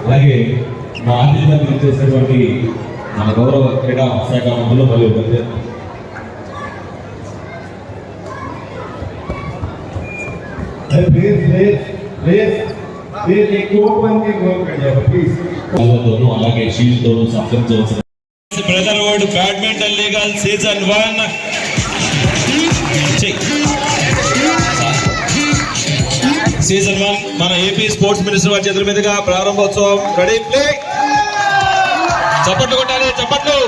అలాగే మా ఆతిథ్యం చేసేటువంటి మన గౌరవ క్రీడా శాఖ మంత్రులు మరియు అలాగే షీల్డ్తో సంస్కరించవలసిన brotherhood badminton legal season one. Season one మన ఏపీ స్పోర్ట్స్ మినిస్టర్ వారి చేతుల మీదుగా ప్రారంభోత్సవం రెడీ. ప్లే. చప్పట్లు కొట్టాలి చప్పట్లు.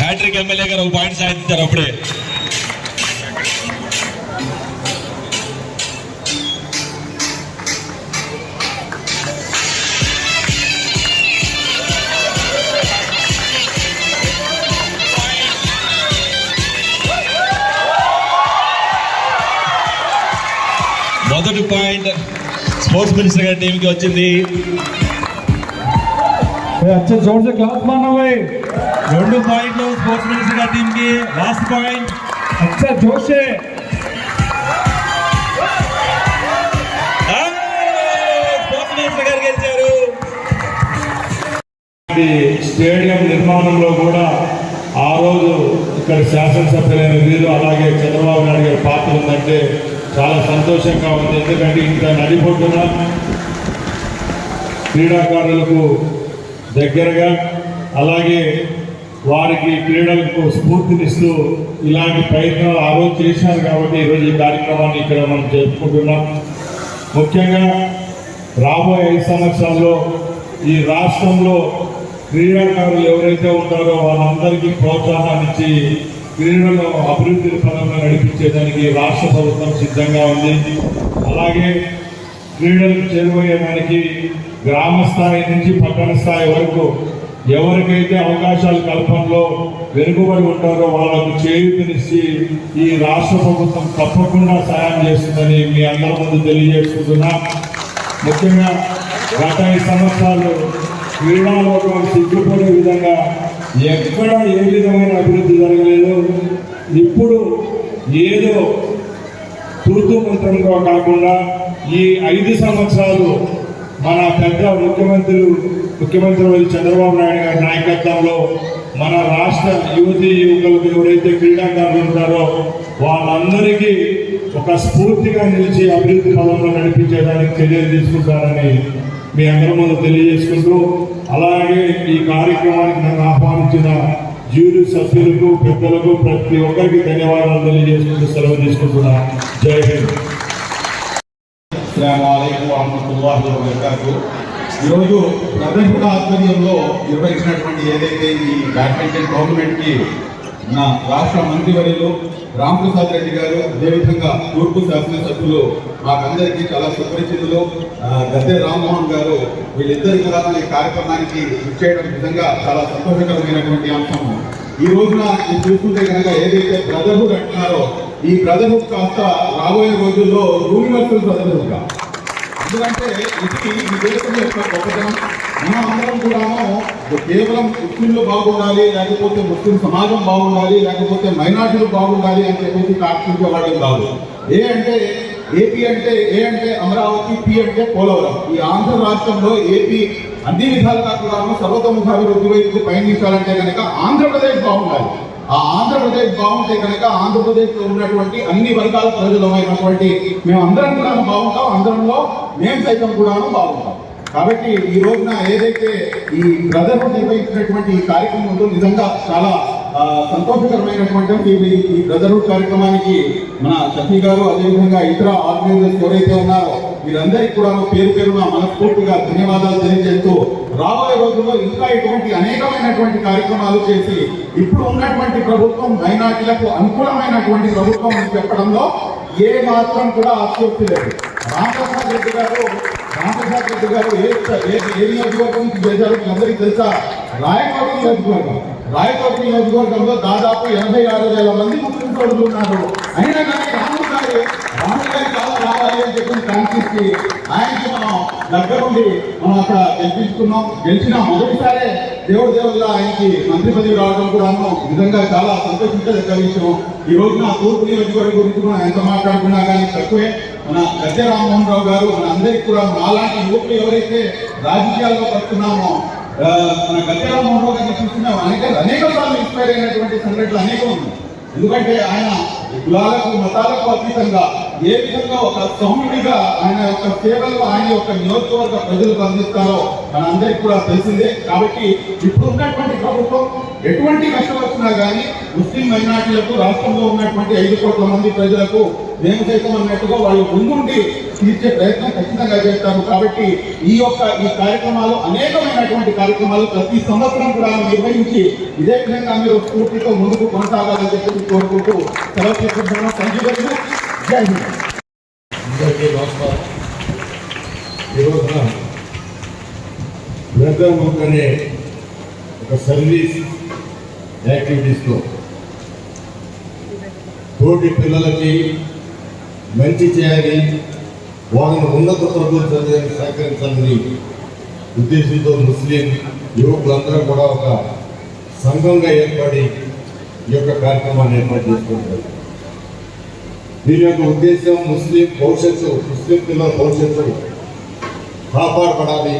హ్యాట్రిక్ ఎమ్మెల్యే గారు ఒక పాయింట్ సాధించారు అప్పుడే. మొదటి పాయింట్ స్పోర్ట్స్ మినిస్టర్ గారి టీంకి వచ్చింది. రెండు పాయింట్లు స్పోర్ట్స్ మినిస్టర్ గారి టీంకి లాస్ట్ పాయింట్ అచ్చా జోషే. స్టేడియం నిర్మాణంలో కూడా ఆ రోజు ఇక్కడ శాసనసభ్యులైన వీరు అలాగే చంద్రబాబు నాయుడు గారి పాత్ర ఉందంటే చాలా సంతోషంగా ఉంది ఎందుకంటే ఇంత నడిపోతున్న క్రీడాకారులకు దగ్గరగా అలాగే వారికి క్రీడలకు స్ఫూర్తినిస్తూ ఇలాంటి ప్రయత్నాలు ఆ రోజు చేశారు కాబట్టి ఈరోజు ఈ కార్యక్రమాన్ని ఇక్కడ మనం జరుపుకుంటున్నాం. ముఖ్యంగా రాబోయే ఐదు సంవత్సరాల్లో ఈ రాష్ట్రంలో క్రీడాకారులు ఎవరైతే ఉంటారో వాళ్ళందరికీ ప్రోత్సాహాన్ని ఇచ్చి క్రీడలో అభివృద్ధి పరంగా నడిపించేదానికి రాష్ట్ర ప్రభుత్వం సిద్ధంగా ఉంది. అలాగే క్రీడలకు చేరువయ్యేదానికి గ్రామ స్థాయి నుంచి పట్టణ స్థాయి వరకు ఎవరికైతే అవకాశాలు కల్పనలో వెనుకబడి ఉంటారో వాళ్ళకు చేయూతనిచ్చి ఈ రాష్ట్ర ప్రభుత్వం తప్పకుండా సాయం చేస్తుందని మీ అందరి ముందు తెలియజేసుకుంటున్నా. ముఖ్యంగా గత ఐదు సంవత్సరాలు క్రీడాలోకం సిగ్గుపడే విధంగా ఎక్కడ ఏ విధమైన అభివృద్ధి జరగలేదు ఇప్పుడు ఏదో తూతూ మంత్రంగా కాకుండా ఈ ఐదు సంవత్సరాలు మన పెద్ద ముఖ్యమంత్రులు ముఖ్యమంత్రి చంద్రబాబు నాయుడు గారి నాయకత్వంలో మన రాష్ట్ర యువతి యువకులకు ఎవరైతే క్రీడాకారులు ఉంటారో వాళ్ళందరికీ ఒక స్ఫూర్తిగా నిలిచి అభివృద్ధి పదంలో నడిపించేదానికి చర్యలు తీసుకుంటారని మీ అందరి ముందు తెలియజేసుకుంటూ అలాగే ఈ కార్యక్రమానికి నన్ను ఆహ్వానించిన జ్యూరీ సభ్యులకు పెద్దలకు ప్రతి ఒక్కరికి ధన్యవాదాలు తెలియజేసుకుంటూ సెలవు తీసుకుంటున్నా. జై హింద్. ఈరోజు ప్రదర్శన ఆధ్వర్యంలో నిర్వహించినటువంటి ఏదైతే ఈ బ్యాడ్మింటన్ టోర్నమెంట్కి నా రాష్ట్ర మంత్రివర్యులు రామప్రసాద్ రెడ్డి గారు అదేవిధంగా తూర్పు శాసనసభ్యులు మాకందరికీ చాలా సుపరిచితులు. గద్దె రామ్మోహన్ గారు వీళ్ళిద్దరు కూడా ఈ కార్యక్రమానికి ఇచ్చేయడం నిజంగా చాలా సంతోషకరమైనటువంటి అంశము ఈ రోజున చూసుకుంటే కనుక ఏదైతే బ్రదర్హుడ్ అంటున్నారో ఈ బ్రదర్హుడ్ కాస్త రాబోయే రోజుల్లో యూనివర్సల్ బ్రదర్హుడ్గా. ఎందుకంటే ఇది ఈ దేశం యొక్క గొప్పతనం. అందరం కూడా కేవలం ముస్లింలు బాగుండాలి లేకపోతే ముస్లిం సమాజం బాగుండాలి లేకపోతే మైనార్టీలు బాగుండాలి అని చెప్పేసి కాక్షించేవాళ్ళం కాదు. ఏ అంటే ఏపీ అంటే ఏ అంటే అమరావతి పి అంటే పోలవరం. ఈ ఆంధ్ర రాష్ట్రంలో ఏపీ అన్ని విధాలుగా కూడాను సర్వతోముఖాభివృద్ధి వైపు పయనించాలంటే కనుక ఆంధ్రప్రదేశ్ బాగుండాలి. ఆ ఆంధ్రప్రదేశ్ బాగుంటే కనుక ఆంధ్రప్రదేశ్లో ఉన్నటువంటి అన్ని వర్గాల ప్రజలమైనటువంటి మేము అందరం కూడా బాగుంటాం. అందరంలో మేము సైతం కూడాను బాగుంటాం. కాబట్టి ఈ రోజున ఏదైతే ఈ బ్రదర్హుడ్ నిర్వహించినటువంటి ఈ కార్యక్రమం ఉందో నిజంగా చాలా సంతోషకరమైనటువంటి ఈ- బ్రదర్హుడ్ కార్యక్రమానికి మన షఫీ గారు అదేవిధంగా ఇతర ఆర్గనైజర్స్ ఎవరైతే ఉన్నారో వీరందరికీ కూడా పేరు పేరున మనస్ఫూర్తిగా ధన్యవాదాలు తెలియజేస్తూ రాబోయే రోజుల్లో ఇంకా ఇటువంటి అనేకమైనటువంటి కార్యక్రమాలు చేసి ఇప్పుడు ఉన్నటువంటి ప్రభుత్వం మైనార్టీలకు అనుకూలమైనటువంటి ప్రభుత్వం అని చెప్పడంలో ఏ మాత్రం కూడా ఆసక్తి లేదు రామప్రసాద్ రెడ్డి గారు రామప్రసాద్ రెడ్డి గారు ఏ ఏ నియోజకవర్గం చేశారు అందరికీ తెలుసా? రాయకోట నియోజకవర్గం. రాయకోట నియోజకవర్గంలో దాదాపు ఎనభై ఆరు వేల మంది ముస్లిం సోదరులు ఉన్నారు. అయినా కానీ రాములు గారు రాములు గారి కాలం రావాలి అని చెప్పి కాన్స్టిట్యూన్సీ ఆయనకి మనం దగ్గర ఉండి మనం అక్కడ గెలిపించుకున్నాం. గెలిచిన మొదటిసారే దేవుడు దేవుడిగా ఆయనకి మంత్రి పదవి రావడం కూడా నిజంగా చాలా సంతోషించదగ్గ విషయం. ఈ రోజున తూర్పు నియోజకవర్గం గురించి మనం ఎంత మాట్లాడుకున్నా కానీ తక్కువే. మన గద్దె రామ్మోహన్ రావు గారు మన అందరికీ కూడా అలాంటి యువకులు ఎవరైతే రాజకీయాల్లో పడుతున్నామో మన గద్దె రామ్మోహన్ రావు గారిని చూస్తున్నాం అనేక అనేక సార్లు ఇన్స్పైర్ అయినటువంటి సంఘటనలు అనేకం ఉన్నాయి. ఎందుకంటే ఆయన కులాలకు మతాలకు అతీతంగా ఏ విధంగా ఒక సౌమ్యుడిగా ఆయన యొక్క సేవలు ఆయన యొక్క నియోజకవర్గ ప్రజలకు అందిస్తారో మనందరికీ కూడా తెలిసిందే. కాబట్టి ఇప్పుడు ఉన్నటువంటి ప్రభుత్వం ఎటువంటి కష్టం వచ్చినా కానీ ముస్లిం మైనార్టీలకు రాష్ట్రంలో ఉన్నటువంటి ఐదు కోట్ల మంది ప్రజలకు మేము సైతం అన్నట్టుగా వాళ్ళు ముందుండి తీర్చే ప్రయత్నం ఖచ్చితంగా చేస్తారు. కాబట్టి ఈ యొక్క ఈ కార్యక్రమాలు అనేకమైనటువంటి కార్యక్రమాలు ప్రతి సంవత్సరం కూడా నిర్వహించి ఇదే విధంగా మీరు స్ఫూర్తితో ముందుకు కొనసాగాలని చెప్పి కోరుకుంటూ సెలవు చేసుకుంటున్నాం థ్యాంక్ యూ వెరీ మచ్ జై అందరికీ నమస్కారం ఈ రోజున బుక్ అనే ఒక సర్వీస్ యాక్టివిటీస్లో తోటి పిల్లలకి మంచి చేయాలి వాళ్ళని ఉన్నత ప్రభుత్వం చదివేందుకు సహకరించాలని ఉద్దేశంతో ముస్లిం యువకులందరూ కూడా ఒక సంఘంగా ఏర్పడి ఈ యొక్క కార్యక్రమాన్ని ఏర్పాటు చేసుకుంటారు దీని యొక్క ఉద్దేశం ముస్లిం భవిష్యత్తు ముస్లిం పిల్లల భవిష్యత్తు కాపాడబడాలి.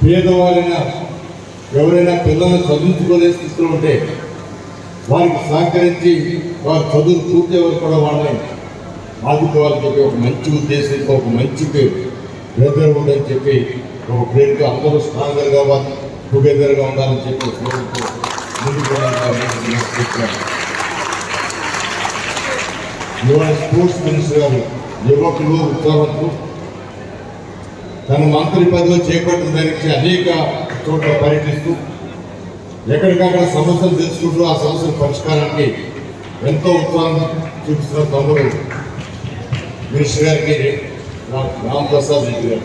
పేదవారైన ఎవరైనా పిల్లల్ని చదువుకోలే స్థితిలో ఉంటే వారికి సహకరించి వారి చదువు పూర్తి వరకు కూడా వాళ్ళని ఆదుకోవాలని చెప్పి ఒక మంచి ఉద్దేశంతో ఒక మంచి బ్రదర్ అని చెప్పి ఒక ప్రేరుగా అందరూ స్ట్రాంగర్గా టుగెదర్గా ఉండాలని చెప్పి ముందుకు వెళ్ళాలని ఇవాళ స్పోర్ట్స్ మినిస్టర్ గారు యువకులు ఉత్సాహవంతులు తన మంత్రి పదవి చేపట్టిన దానికి అనేక చోట్ల పర్యటిస్తూ ఎక్కడికక్కడ సమస్యలు తెలుసుకుంటూ ఆ సమస్యల పరిష్కారానికి ఎంతో ఉత్సాహం చూపిస్తున్న తమ్ముడు మినిస్టర్ గారికి Ram Prasad Reddy garu.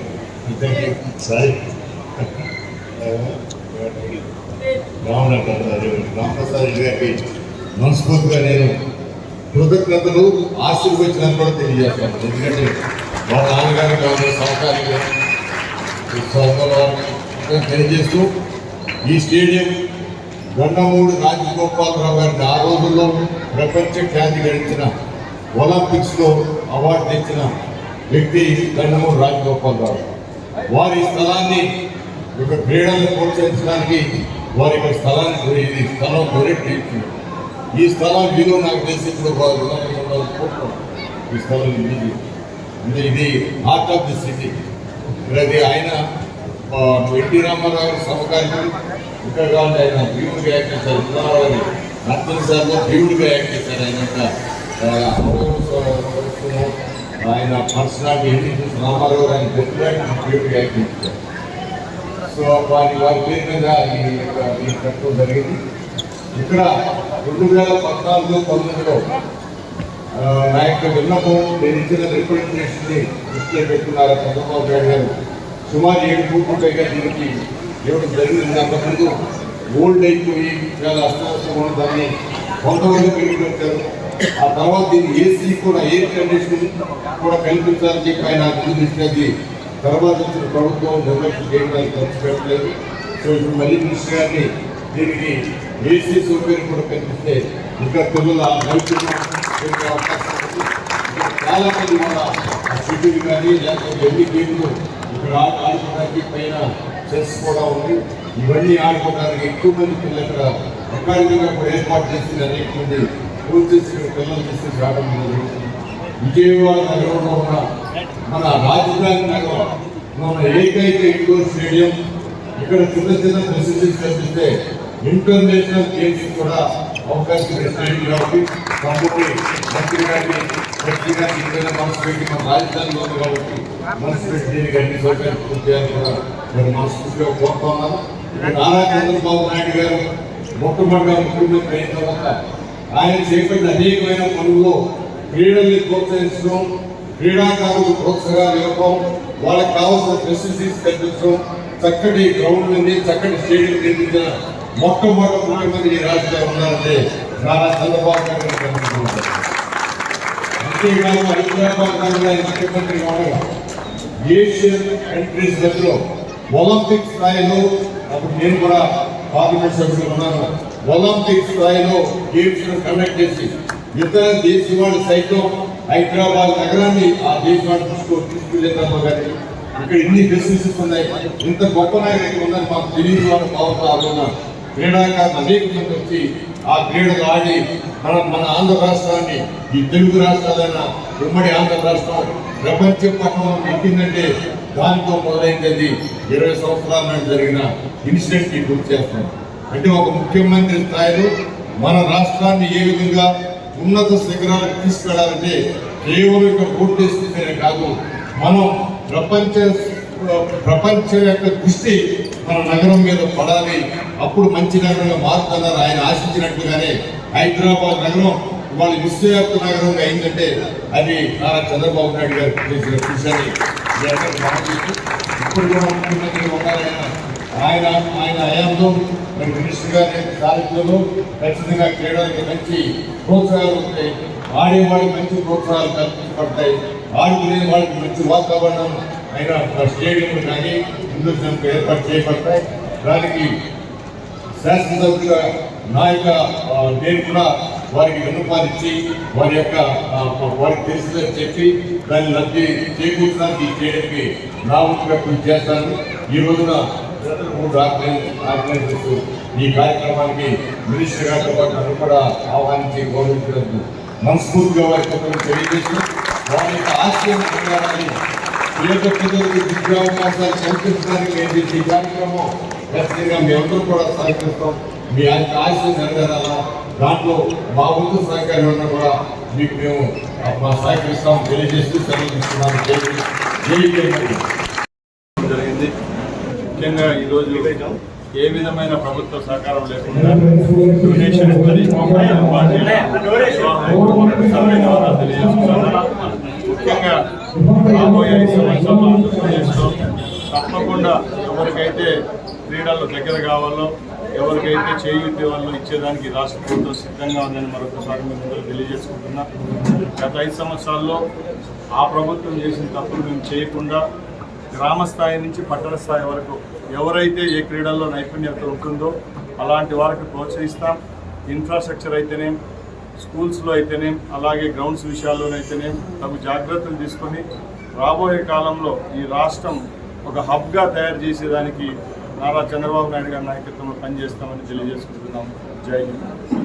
Thank you sorry Ram Ram Prasad Reddy గారికి మనస్ఫూర్తిగా నేను కృతజ్ఞతలు ఆశీర్వచనాలు కూడా తెలియజేస్తాను ఎందుకంటే మా నాన్నగారు కావాలి సహకారిగా తెలియజేస్తూ ఈ స్టేడియం గండమూడి రాజగోపాలరావు గారిని ఆ రోజుల్లో ప్రపంచ ఖ్యాతి గడించిన ఒలింపిక్స్లో అవార్డు తెచ్చిన వ్యక్తి గండమూడి రాజగోపాలరావు. వారి స్థలాన్ని ఒక క్రీడలను ప్రోత్సహించడానికి వారి యొక్క స్థలాన్ని స్థలం డొనేట్ చేయించింది ఈ స్థలం విలువ నాకు తెలిసి ఇప్పుడు ఒక రెండు ఈ స్థలం ఇది అంటే ఇది హార్ట్ ఆఫ్ ది సిటీ అది ఆయన ఎన్టీ రామారావు గారి సమకాలీకులు ఇంకా కావాలి ఆయన భీముడిగా యాక్ట్ చేశారు. ఉదాహరణ నర్తన సార్లో భీముడిగా యాక్ట్ చేశారు. ఆయన ఆయన పర్సనాలిటీ ఎన్ని రామారావు ఆయన వ్యక్తిగా భీముడిగా యాక్ట్ చేశారు. సో వారి వారి పేరు మీద ఈ కట్టడం జరిగింది. ఇక్కడ రెండు వేల పద్నాలుగు పంతొమ్మిదిలో నా యొక్క విన్నపం నేను ఇచ్చిన రిప్రజెంటేషన్ని దృష్టిలో పెట్టుకున్నారు చంద్రబాబు నాయుడు గారు. సుమారు ఏడు కోట్ల పైగా దీనికి ఇవ్వడం జరిగింది. అంతకుముందు ఓల్డ్ అయిపోయి చాలా అస్తవ్యస్తంగా ఉన్న దాన్ని కొంతవరకు పెరిగిపెట్టారు ఆ తర్వాత దీన్ని ఏసీ కూడా ఎయిర్ కండిషన్ కూడా కల్పించాలని చెప్పి ఆయన అభివృద్ధి తర్వాత వచ్చిన ప్రభుత్వం నిర్లక్ష్యం చేయడానికి ఖర్చు పెట్టలేదు. సో ఇప్పుడు మళ్ళీ మినిస్టర్ గారిని దీనికి ఏసీ సౌకర్యం కూడా కనిపిస్తే ఇంకా పిల్లల నైపుణ్యం అవకాశం ఉంది. చాలా మంది కూడా ఆ షెడ్యూల్ కానీ లేకపోతే ఎన్ని గేమ్లు ఇక్కడ ఆట ఆడుకోవడానికి పైన చెస్ కూడా ఉంది. ఇవన్నీ ఆడుకోవడానికి ఎక్కువ మంది పిల్లలు ఇక్కడ అకాడమీగా కూడా ఏర్పాటు చేసింది అనేక మంది పూర్తి పిల్లలు తీసుకుని రావడం జరుగుతుంది. విజయవాడ నగరంలో ఉన్న మన రాజధాని నగరం మన ఏకైక ఇండోర్ స్టేడియం ఇక్కడ చిన్న చిన్న ఫెసిలిటీస్ కల్పిస్తే ఇంటర్నేషనల్ గేమ్స్ కూడా అవకాశం ఇస్తుంది కాబట్టి కాబట్టి మంత్రి గారిని మంత్రి గారిని ఇక్కడ మనసు పెట్టి మన రాజధానిలో ఉంది కాబట్టి మనసు పెట్టి దీనికి అన్ని సౌకర్యాలు పూర్తి చేయాలని కూడా నేను మనస్ఫూర్తిగా కోరుతున్నాను నారా చంద్రబాబు నాయుడు గారు మొట్టమొదటిగా ముఖ్యమంత్రి అయిన తర్వాత ఆయన చేపట్టిన అనేకమైన పనుల్లో క్రీడల్ని ప్రోత్సహించడం క్రీడాకారులకు ప్రోత్సాహాలు ఇవ్వడం వాళ్ళకి కావాల్సిన ఫెసిలిటీస్ కల్పించడం చక్కటి గ్రౌండ్లని చక్కటి స్టేడియం నిర్మించిన మొట్టమొదటి ముఖ్యమంత్రి ఈ రాష్ట్రంలో ఉన్నారంటే నారా చంద్రబాబు నాయుడు అంతేకాదు హైదరాబాద్ నగరంలో ముఖ్యమంత్రి ముఖ్యమంత్రిగా ఏషియన్ కంట్రీస్ మధ్యలో ఒలింపిక్ స్థాయిలో అప్పుడు నేను కూడా పార్లమెంట్ సభ్యులు ఉన్నాను ఒలింపిక్ స్థాయిలో గేమ్స్ కండక్ట్ చేసి ఇతర దేశం సైతం హైదరాబాద్ నగరాన్ని ఆ దేశం వాళ్ళు తీసుకో తీసుకెళ్ళేదామో కానీ ఇక్కడ ఇన్ని ఫెసిలిటీస్ ఉన్నాయి? ఇంత గొప్ప నాయకులు ఉన్నారు? మాకు తెలియదు వాళ్ళు భావంతో ఆడుతున్నారు క్రీడాకారులు అనేక మంది వచ్చి ఆ క్రీడలు ఆడి మన మన ఆంధ్ర రాష్ట్రాన్ని ఈ తెలుగు రాష్ట్రాలైన ఉమ్మడి ఆంధ్ర రాష్ట్రం ప్రపంచ పట్టణం ఎక్కిందంటే దానితో మొదలైంది ఇరవై సంవత్సరాల నాటి జరిగిన ఇన్సిడెంట్కి గుర్తు చేస్తాం అంటే ఒక ముఖ్యమంత్రి స్థాయిలో మన రాష్ట్రాన్ని ఏ విధంగా ఉన్నత శిఖరాలకు తీసుకెళ్ళాలంటే కేవలం యొక్క ఓటు వేసుకుంటేనే కాదు మనం ప్రపంచ ప్రపంచ యొక్క దృష్టి మన నగరం మీద పడాలి. అప్పుడు మంచి నగరంగా మారుతున్నారు ఆయన ఆశించినట్టుగానే హైదరాబాద్ నగరం వాళ్ళ విశ్వవ్యాప్త నగరంగా అయిందంటే అది నారా చంద్రబాబు నాయుడు గారు చేసిన కృషి ఇప్పుడు కూడా ముఖ్యమంత్రి ఉన్నారాయన ఆయన. ఆయన హయాంలో మరి మినిస్టర్ గారి సారథ్యంలో ఖచ్చితంగా క్రీడలకు మంచి ప్రోత్సాహాలు ఉంటాయి. ఆడేవాడికి మంచి ప్రోత్సాహాలు కల్పించబడతాయి. ఆడుకునే వాళ్ళకి మంచి వాతావరణం అయినా స్టేడియంలు కానీ హిందూ ఏర్పాటు చేయబడతాయి. దానికి శాసనసభ్యుల నాయక నేను కూడా వారికి విన్నపాలిచ్చి వారి యొక్క వారికి తెలిసిందని చెప్పి దాన్ని లబ్ధి చేకూర్చడానికి చేయడానికి నా వంతుగా కృషి చేస్తాను ఈ రోజున మూడు ఆర్గనైజ్ ఆర్గనైజర్స్ ఈ కార్యక్రమానికి మినిస్టర్ గారితో పాటు నన్ను కూడా ఆహ్వానించి గౌరవించినందుకు మనస్ఫూర్తిగా వారి కృతజ్ఞతలు తెలియజేస్తూ వారి యొక్క ఆశయం పేద పిల్లలకు విద్యావకాశాలు కల్పించడానికి చేసే ఈ కార్యక్రమం ఖచ్చితంగా మేమందరూ కూడా సహకరిస్తాం మీ యొక్క ఆశయం నెరవేరాలా దాంట్లో మా వంతు సహకారం ఉన్నా కూడా మీకు మేము మా సహకరిస్తాం తెలియజేస్తూ సెలవు తీసుకున్నాము. జరిగింది ముఖ్యంగా ఈరోజు ఏ విధమైన ప్రభుత్వ సహకారం లేకుండా డొనేషన్ ముఖ్యంగా రాబోయే ఐదు సంవత్సరాలు ఆంధ్రప్రదేశ్లో తప్పకుండా ఎవరికైతే క్రీడల్లో దగ్గర కావాలో ఎవరికైతే చేయూతి వాళ్ళు ఇచ్చేదానికి రాష్ట్ర ప్రభుత్వం సిద్ధంగా ఉందని మరొకసారి మేము ముందు తెలియజేసుకుంటున్నా. గత ఐదు సంవత్సరాల్లో ఆ ప్రభుత్వం చేసిన తప్పులు మేము చేయకుండా గ్రామ స్థాయి నుంచి పట్టణ స్థాయి వరకు ఎవరైతే ఏ క్రీడల్లో నైపుణ్యత ఉంటుందో అలాంటి వారికి ప్రోత్సహిస్తాం. ఇన్ఫ్రాస్ట్రక్చర్ అయితేనే స్కూల్స్లో అయితేనే అలాగే గ్రౌండ్స్ విషయాల్లోనైతేనే తగు జాగ్రత్తలు తీసుకొని రాబోయే కాలంలో ఈ రాష్ట్రం ఒక హబ్గా తయారు చేసేదానికి నారా చంద్రబాబు నాయుడు గారి నాయకత్వంలో పనిచేస్తామని తెలియజేసుకుంటున్నాం. జై హింద్.